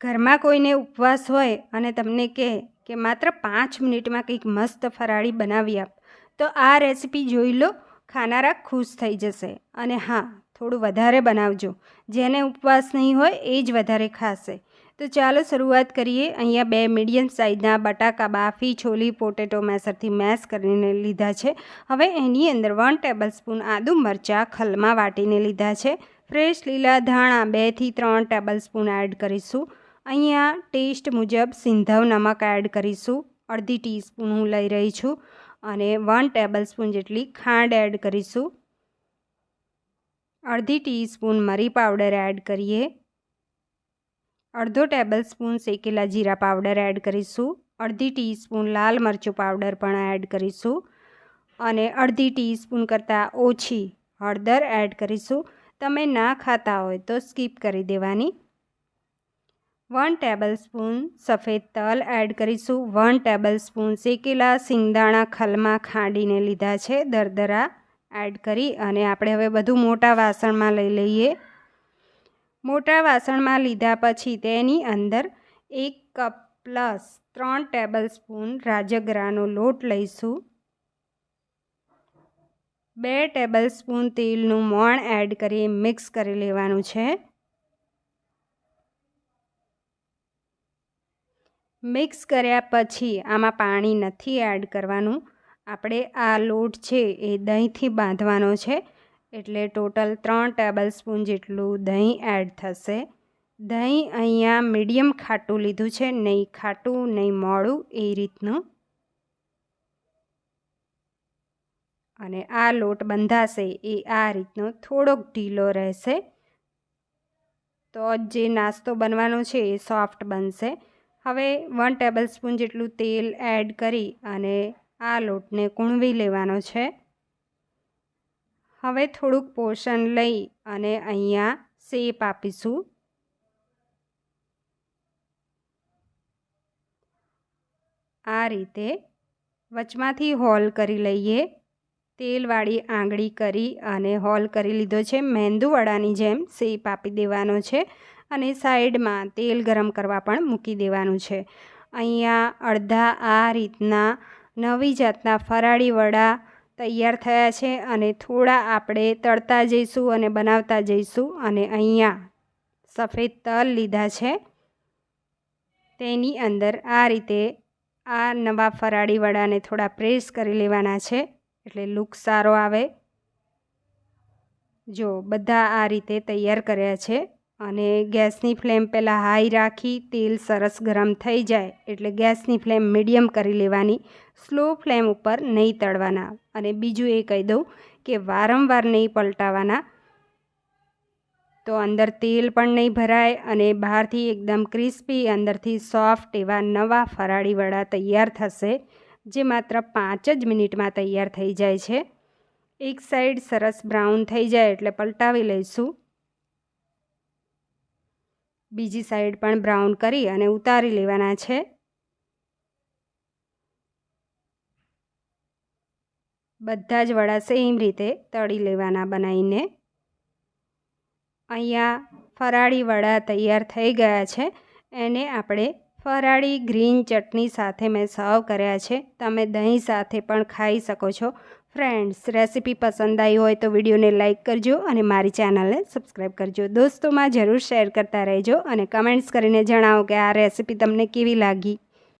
ઘરમાં કોઈને ઉપવાસ હોય અને તમને કહે કે માત્ર પાંચ મિનિટમાં કંઈક મસ્ત ફરાળી બનાવી આપ, તો આ રેસીપી જોઈ લો, ખાનારા ખુશ થઈ જશે. અને હા, થોડું વધારે બનાવજો. જેને ઉપવાસ નહીં હોય, એ જ વધારે ખાશે. તો ચાલો શરૂઆત કરીએ. અહીંયા બે મીડિયમ સાઇઝના બટાકા, બાફી, છોલી, પોટેટો મેસરથી મેશ કરીને લીધા છે. હવે એની અંદર વન ટેબલ સ્પૂન આદુ મરચાં ખલમાં વાટીને લીધા છે. ફ્રેશ લીલા ધાણા બેથી ત્રણ ટેબલ સ્પૂન એડ કરીશું. અહીંયા ટેસ્ટ મુજબ સિંધવ નમક એડ કરીશું. અડધી ટીસ્પૂન હું લઈ રહી છું અને વન ટેબલ સ્પૂન જેટલી ખાંડ એડ કરીશું. અડધી ટીસ્પૂન મરી પાવડર એડ કરીએ. અડધો ટેબલ સ્પૂન શેકેલા જીરા પાવડર એડ કરીશું. અડધી ટીસ્પૂન લાલ મરચું પાવડર પણ એડ કરીશું. અને અડધી ટીસ્પૂન કરતાં ઓછી હળદર એડ કરીશું. તમે ના ખાતા હોય તો સ્કીપ કરી દેવાની. વન ટેબલ સ્પૂન સફેદ તલ એડ કરીશું. વન ટેબલ સ્પૂન શેકેલા સિંગદાણા ખલમાં ખાંડીને લીધા છે. દરદરા એડ કરી અને આપણે હવે બધું મોટા વાસણમાં લઈ લઈએ. મોટા વાસણમાં લીધા પછી તેની અંદર એક કપ પ્લસ ત્રણ ટેબલ સ્પૂન રાજગરાનો લોટ લઈશું. બે ટેબલ સ્પૂન તેલનું મોણ એડ કરી મિક્સ કરી લેવાનું છે. મિક્સ કર્યા પછી આમાં પાણી નથી એડ કરવાનું. આપણે આ લોટ છે એ દહીંથી બાંધવાનો છે. એટલે ટોટલ ત્રણ ટેબલ સ્પૂન જેટલું દહીં એડ થશે. દહીં અહીંયા મીડિયમ ખાટું લીધું છે. નહીં ખાટું, નહીં મોડું, એ રીતનું. અને આ લોટ બંધાશે એ આ રીતનો થોડોક ઢીલો રહેશે. તો જે નાસ્તો બનવાનો છે એ સોફ્ટ બનશે. હવે વન ટેબલ સ્પૂન જેટલું તેલ એડ કરી અને આ લોટને કૂણવી લેવાનો છે. હવે થોડુંક પોષણ લઈ અને અહીંયા શેપ આપીશું. આ રીતે વચમાંથી હોલ કરી લઈએ. તેલવાળી આંગળી કરી અને હોલ કરી લીધો છે. મેંદુવડાની જેમ શેપ આપી દેવાનો છે. અને સાઈડમાં તેલ ગરમ કરવા પણ મૂકી દેવાનું છે. અહીંયા અડધા આ રીતના નવી જાતના ફરાળી વડા તૈયાર થયા છે અને થોડા આપણે તળતા જઈશું અને બનાવતા જઈશું અને અહીંયા સફેદ તલ લીધા છે. તેની અંદર આ રીતે આ નવા ફરાળી વડાને થોડા પ્રેસ કરી લેવાના છે એટલે લુક સારો આવે. જો બધા આ રીતે તૈયાર કર્યા છે. અને ગેસની ફ્લેમ પહેલાં હાઈ રાખી તેલ સરસ ગરમ થઈ જાય એટલે ગેસની ફ્લેમ મીડિયમ કરી લેવાની. સ્લો ફ્લેમ ઉપર નહીં તળવાના. અને બીજું એ કહી દઉં કે વારંવાર નહીં પલટાવાના. તો અંદર તેલ પણ નહીં ભરાય અને બહારથી એકદમ ક્રિસ્પી, અંદરથી સોફ્ટ એવા નવા ફરાળી વડા તૈયાર થશે, જે માત્ર પાંચ જ મિનિટમાં તૈયાર થઈ જાય છે. એક સાઈડ સરસ બ્રાઉન થઈ જાય એટલે પલટાવી લઈશું. બીજી સાઈડ પણ બ્રાઉન કરી અને ઉતારી લેવાના છે. બધા જ વડા સેમ રીતે તળી લેવાના બનાવીને. અહીંયા ફરાળી વડા તૈયાર થઈ ગયા છે. એને આપણે ફરાળી ગ્રીન ચટણી સાથે મેં સર્વ કર્યા છે. તમે દહીં સાથે પણ ખાઈ શકો છો. ફ્રેન્ડ્સ રેસીપી પસંદ આવી હોય તો વિડીયોને લાઇક કરજો અને મારી ચેનલને સબસ્ક્રાઈબ કરજો. દોસ્તોમાં જરૂર શેર કરતા રહેજો અને કમેન્ટ્સ કરીને જણાવો કે આ રેસીપી તમને કેવી લાગી?